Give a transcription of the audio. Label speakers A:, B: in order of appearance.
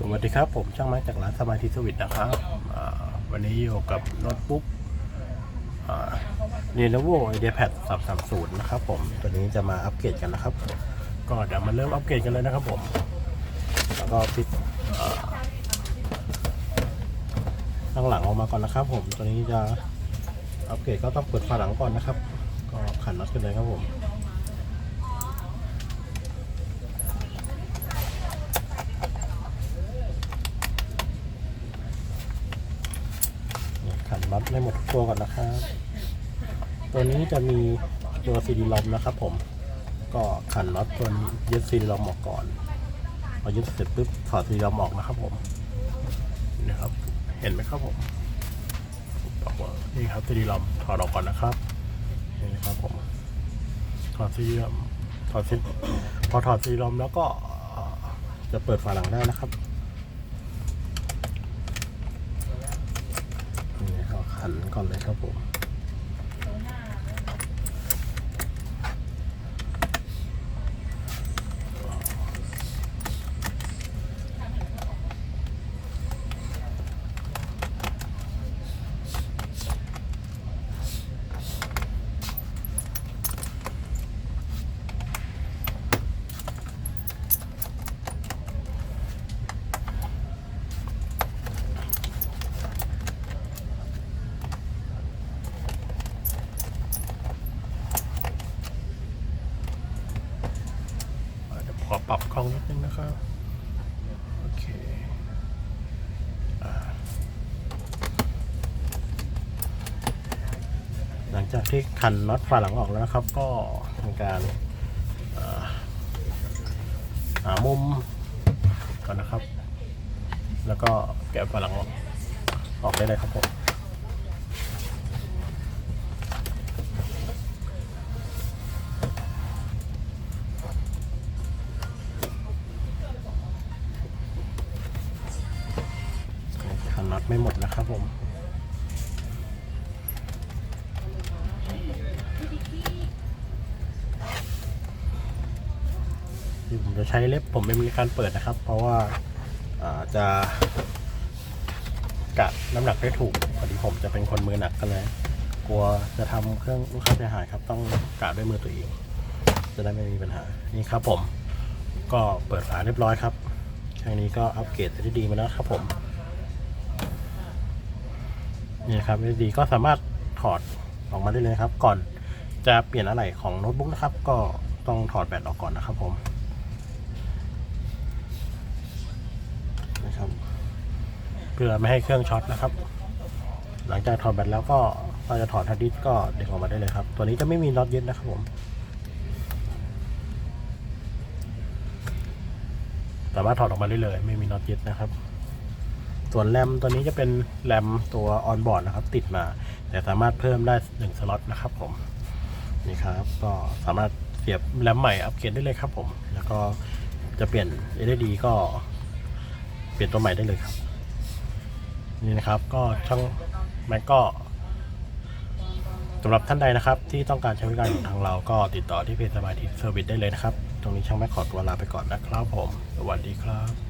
A: สวัสดีครับ ผมช่างไม้จากร้านสมาธิสวิตนะครับวันนี้อยู่กับโน้ตบุ๊กเรโนโวไอเดียแพด330นย์นะครับผมตัวนี้จะมาอัปเกรดกันนะครับ ก็เดี๋ยวมาเริ่มอัปเกรดกันเลยนะครับผมแล้วก็ปิดข้างหลังออกมาก่อนนะครับ ผมตัวนี้จะอัปเกรดก็ต้องเปิดฝาหลังก่อนนะครับ ก็ขันน็อตกันเลยครับผม ขันหมดทุกตัวก่อนนะครับ ตัวนี้จะมีตัวซีดีลอมนะครับ ผม ก็ขันน็อตตัวนี้ยึดซีดีลอมออกก่อนพอยึดเสร็จปุ๊บถอดซีดีลอมออกนะครับ ผมนี่ครับ เห็นไหมครับผมบอกว่านี่ครับซีดีลอมถอดออกก่อนนะครับนี่นะครับผมถอดซีดีลอมถอดซีพอถอดซีดีลอมแล้วก็จะเปิดฝาหลังได้นะครับ นี่ก็ ขันก่อนเลยครับผม เดี๋ยว ขอปรับกล้องนิดนึงนะครับ โอเคอหลังจากที่ขันน็อตฝาหลังออกแล้วนะครับ ก็ทำการหามุมก่อนนะครับ แล้วก็แกะฝาหลังออกออกได้เลยครับผม น็อตไม่หมดนะครับผมที่ผมจะใช้เล็บผมไม่มีการเปิดนะครับ เพราะว่าาจะกะน้ำหนักได้ถูกพอดีผมจะเป็นคนมือหนักก็เลยกลัวจะทำเครื่องลูกค้าเสียหายครับ ต้องกะด้วยมือตัวเอง จะได้ไม่มีปัญหานี่ครับผม ก็เปิดฝาเรียบร้อยครับครั้งนี้ก็อัปเกรดได้ดีมาแล้วครับผม นี่ครับดีก็สามารถถอดออกมาได้เลยครับ ก่อนจะเปลี่ยนอะไรของโน้ตบุ๊กนะครับ ก็ต้องถอดแบตออกก่อนนะครับผมนะครับเพื่อไม่ให้เครื่องช็อตนะครับ หลังจากถอดแบตแล้วก็เราจะถอดฮาร์ดดิสก์ก็ดึงออกมาได้เลยครับ ตัวนี้จะไม่มีน็อตยึดนะครับผม สามารถถอดออกมาได้เลย ไม่มีน็อตยึดนะครับ ส่วนแรมตัวนี้จะเป็นแรมตัวออนบอร์ดนะครับ ติดมา แต่สามารถเพิ่มได้1สล็อตนะครับผมนี่ครับก็สามารถเสียบแรมใหม่อัปเกรดได้เลยครับผม แล้วก็จะเปลี่ยน LED ก็เปลี่ยนตัวใหม่ได้เลยครับ นี่นะครับก็ช่างแม็กก็สำหรับท่านใดนะครับ ที่ต้องการใช้บริการของทางเราก็ติดต่อที่เพจสบายทีเซอร์วิสได้เลยนะครับ ตรงนี้ช่างแม็กขอตัวลาไปก่อนนะครับผม สวัสดีครับ